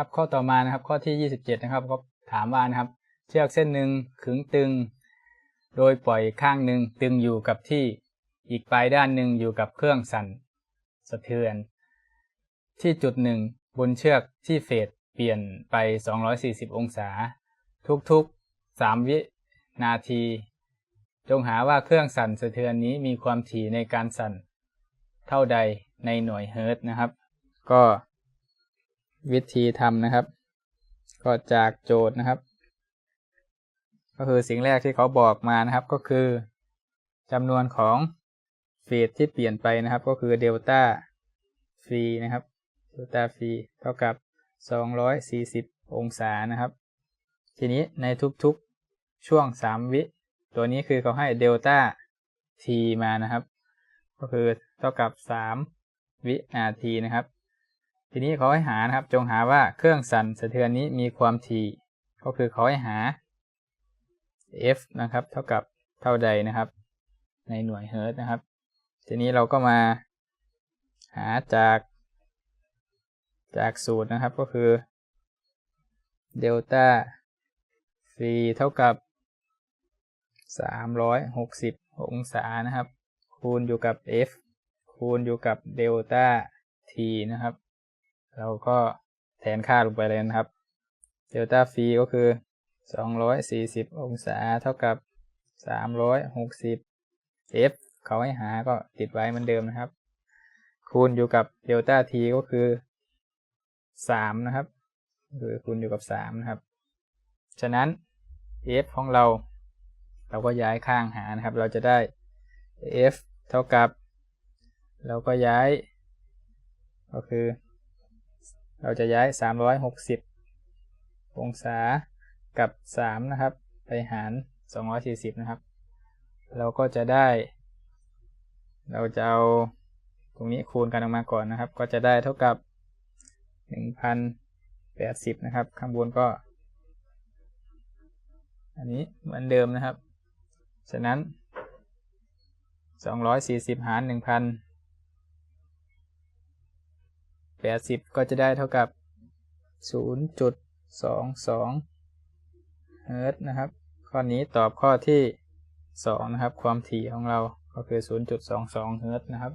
ครับข้อต่อมานะครับข้อที่ 27 นะครับก็ถามว่านะครับ เชือกเส้นหนึ่งขึงตึง โดยปล่อยข้างหนึ่งตึงอยู่กับที่อีกปลายด้านหนึ่งอยู่กับเครื่องสั่นสะเทือน ที่จุดหนึ่งบนเชือกที่เฟสเปลี่ยนไป 240 องศา ทุกๆ 3 วินาที จงหาว่าเครื่องสั่นสะเทือนนี้มีความถี่ในการสั่นเท่าใดในหน่วยเฮิร์ตนะครับ ก็ วิธีทำนะครับ ก็จากโจทย์นะครับ ก็คือสิ่งแรกที่เขาบอกมานะครับก็คือจำนวนของเฟสที่เปลี่ยนไปนะครับ ก็คือเดลต้าฟรีนะครับเดลต้าฟรีเท่ากับ 240 องศานะครับ ทีนี้ในทุกๆช่วง 3 วิ ตัวนี้คือเขาให้เดลต้าทีมานะครับ ก็คือเท่ากับ 3 วินาทีนะครับ ทีนี้เขาให้หานะครับ จงหาว่าเครื่องสั่นสะเทือนนี้มีความถี่ ก็คือเขาให้หา f นะครับ เท่ากับเท่าใดนะครับ ในหน่วยเฮิรต์นะครับ ทีนี้เราก็มาหาจากจากสูตรนะครับก็คือเดลต้า v เท่ากับ 360 องศานะครับ คูณอยู่กับ f คูณอยู่กับเดลต้า t นะครับ เราก็แทนค่าลงไปเลยนะครับเดลต้า v ก็คือ 240 องศาเท่ากับ 360 f เขาให้หาก็ติดไว้เหมือนเดิมนะครับ คูณอยู่กับเดลต้า t ก็คือ 3 นะครับ คือคูณอยู่กับ 3 นะครับ ฉะนั้น f ของเรา เราก็ย้ายข้างหานะครับ เราจะได้ f เท่ากับ เราก็ย้าย ก็คือ เราจะย้าย 360 องศากับ 3 นะครับ ไปหาร 240 นะครับ เราก็จะได้ เราจะเอาตรงนี้คูณกันออกมาก่อนนะครับ ก็จะได้เท่ากับ 1,080 นะครับ ข้างบนก็ อันนี้เหมือนเดิมนะครับ ฉะนั้น 240 หาร 80 ก็จะได้เท่ากับ 0.22เฮิร์ตนะครับ ข้อนี้ตอบข้อที่ 2 นะครับ ความถี่ของเราก็คือ 0.22เฮิร์ตนะครับ